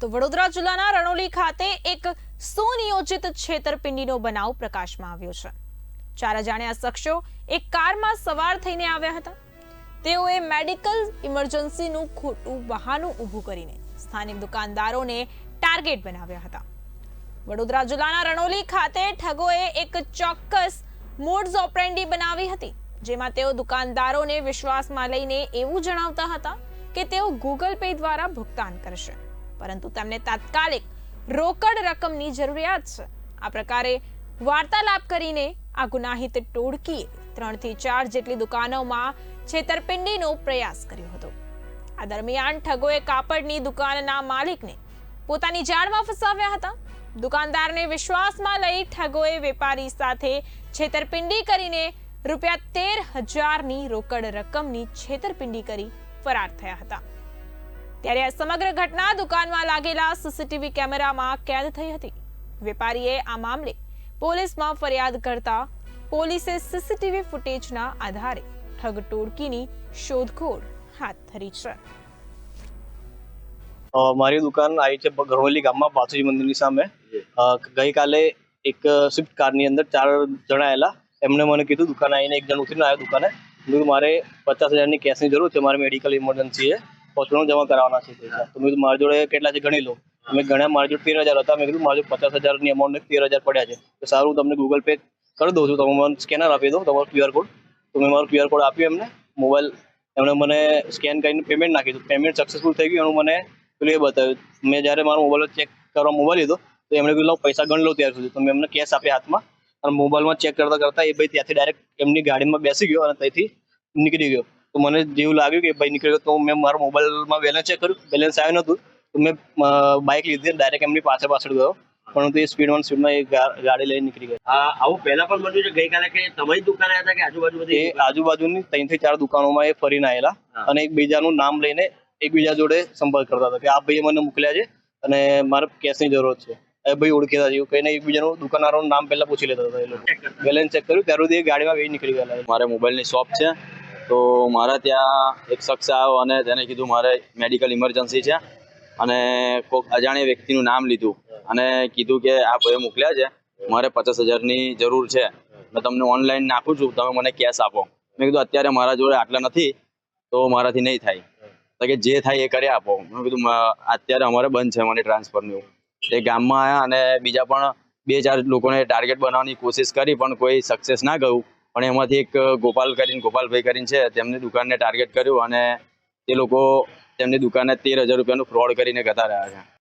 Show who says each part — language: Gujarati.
Speaker 1: તો વડોદરા જિલ્લાના રણોલી ખાતે એક સુનિયોજિત છેતરપિંડીનો બનાવ પ્રકાશમાં આવ્યો છે. ચાર અજાણ્યા શખ્સો એક કારમાં સવાર થઈને આવ્યા હતા. તેઓએ મેડિકલ ઇમરજન્સીનું ખોટું બહાનું ઊભું કરીને સ્થાનિક દુકાનદારોને ટાર્ગેટ બનાવ્યા હતા. વડોદરા જિલ્લાના રણોલી ખાતે ઠગોએ એક ચોક્કસ મોડ્સ ઓપરેન્ડી બનાવી હતી, જેમાં તેઓ દુકાનદારોને વિશ્વાસમાં લઈને એવું જણાવતા હતા કે તેઓ ગૂગલ પે દ્વારા ભુગતાન કરશે. પરંતુ તેમને તાત્કાલિક રોકડ રકમની જરૂરિયાત છે. આ પ્રકારે વાર્તાલાપ કરીને આ ગુનાહિત ટોળકીએ ત્રણથી ચાર જેટલી દુકાનોમાં છેતરપિંડીનો પ્રયાસ કર્યો હતો. આ દરમિયાન ઠગોએ કાપડની દુકાનના માલિકને પોતાની જાળમાં ફસાવ્યા હતા. દુકાનદારને વિશ્વાસમાં લઈ ઠગોએ વેપારી સાથે છેતરપિંડી કરીને રૂપિયા તેર હજારની રોકડ રકમની છેતરપિંડી કરી ફરાર થયા હતા. ત્યારે આ સમગ્ર ઘટના દુકાનમાં લાગેલા સીસીટીવી કેમેરામાં કેદ થઈ હતી. વેપારીએ આ મામલે પોલીસમાં ફરિયાદ કરતા પોલીસે સીસીટીવી ફૂટેજના આધારે ઠગ ટોળકીની શોધખોળ હાથ ધરી છે.
Speaker 2: મારી દુકાન આવી છે ગરવલી ગામમાં બાસુજી મંદિરની સામે. ગઈકાલે એક સ્વિફ્ટ કારની અંદર ચાર જણા આવેલા એમણે મને કીધું, દુકાન આવીને એક જણ ઉતરીને આવ્યો દુકાને. મારે પચાસ હજારની કેશની જરૂર છે, મારે મેડિકલ ઇમરજન્સી છે. હોસ્પિટલમાં જમા કરાવવાના છે પૈસા. તો મેં કીધું જોડે કેટલા છે? ગણી લો. મેં ગણ્યા, મારા જોડે તેર હજાર હતા. મેં કીધું, મારા જોડે પચાસ હજારની અમાઉન્ટ તેર હજાર પડ્યા છે. તો સારું, હું તમને ગૂગલ પે કરી દઉં છું. તમે મને સ્કેનર આપી દો, તમારો ક્યુઆર કોડ તો મેં મારો ક્યુઆર કોડ આપ્યો એમને મોબાઈલ એમણે મને સ્કેન કરીને પેમેન્ટ નાખી દીધું. પેમેન્ટ સક્સેસફુલ થઈ ગયું એનું મને પેલું એ બતાવ્યું. મેં જ્યારે મારો મોબાઈલ ચેક કરવા મોબાઈલ લીધો, તો એમણે કીધું પૈસા ગણ લો ત્યાર સુધી. તો મેં એમને કેશ આપ્યા હાથમાં. અને મોબાઈલમાં ચેક કરતા કરતા એ ભાઈ ત્યાંથી ડાયરેક્ટ એમની ગાડીમાં બેસી ગયો અને ત્યાંથી નીકળી ગયો. તો મને જેવું લાગ્યું કે ભાઈ નીકળ્યો તો મેં મારા મોબાઈલમાં બેલેન્સ ચેક કર્યું. બેલેન્સ આવ્યું નહોતું. તો મેં બાઇક લીધી ડાયરેક્ટ એમની પાછળ પાછળ ગયો. પરંતુ એ સ્પીડમાં સ્પીડમાં એ ગાડી લઈને નીકળી
Speaker 3: ગઈ આવું પહેલા પણ બન્યું છે? ગઈકાલે કે તમારી દુકાને હતા કે આજુબાજુ
Speaker 2: એ આજુબાજુની ત્રણથી ચાર દુકાનોમાં એ ફરીને આવેલા. અને એકબીજાનું નામ લઈને એકબીજા જોડે સંપર્ક કરતા હતા કે આ ભાઈએ મને મોકલ્યા છે અને મારે કેશની જરૂરત છે. એ ભાઈ ઓળખેતા જેવું કહીને એકબીજાનું દુકાનદારોનું નામ પહેલા પૂછી લેતા હતા એ લોકો. બેલેન્સ ચેક કર્યું. ત્યાર સુધી એ ગાડીમાં વેઈ નીકળી ગયેલા
Speaker 4: મારે મોબાઈલની શોપ છે. તો મારા ત્યાં એક શખ્સ આવ્યો અને તેને કીધું, મારે મેડિકલ ઇમરજન્સી છે. અને કોઈક અજાણ્યા વ્યક્તિનું નામ લીધું અને કીધું કે, આ ભાઈ મોકલ્યા છે, મારે પચાસ હજારની જરૂર છે. મેં તમને ઓનલાઈન નાખું છું, તમે મને કેશ આપો. મેં કીધું, અત્યારે મારા જોડે આટલા નથી, તો મારાથી નહીં થાય. તો કે, જે થાય એ કરી આપો. મેં કીધું અત્યારે અમારે બંધ છે મને ટ્રાન્સફરનું એ ગામમાં આવ્યા અને બીજા પણ બે ચાર લોકોને ટાર્ગેટ બનાવવાની કોશિશ કરી, પણ કોઈ સક્સેસ ના ગયું. પણ એમાંથી એક ગોપાલ કરીને, ગોપાલભાઈ કરીને છે, તેમની દુકાનને ટાર્ગેટ કર્યું અને તે લોકો તેમની દુકાને તેર હજાર રૂપિયાનું ફ્રોડ કરીને જતા રહ્યા છે.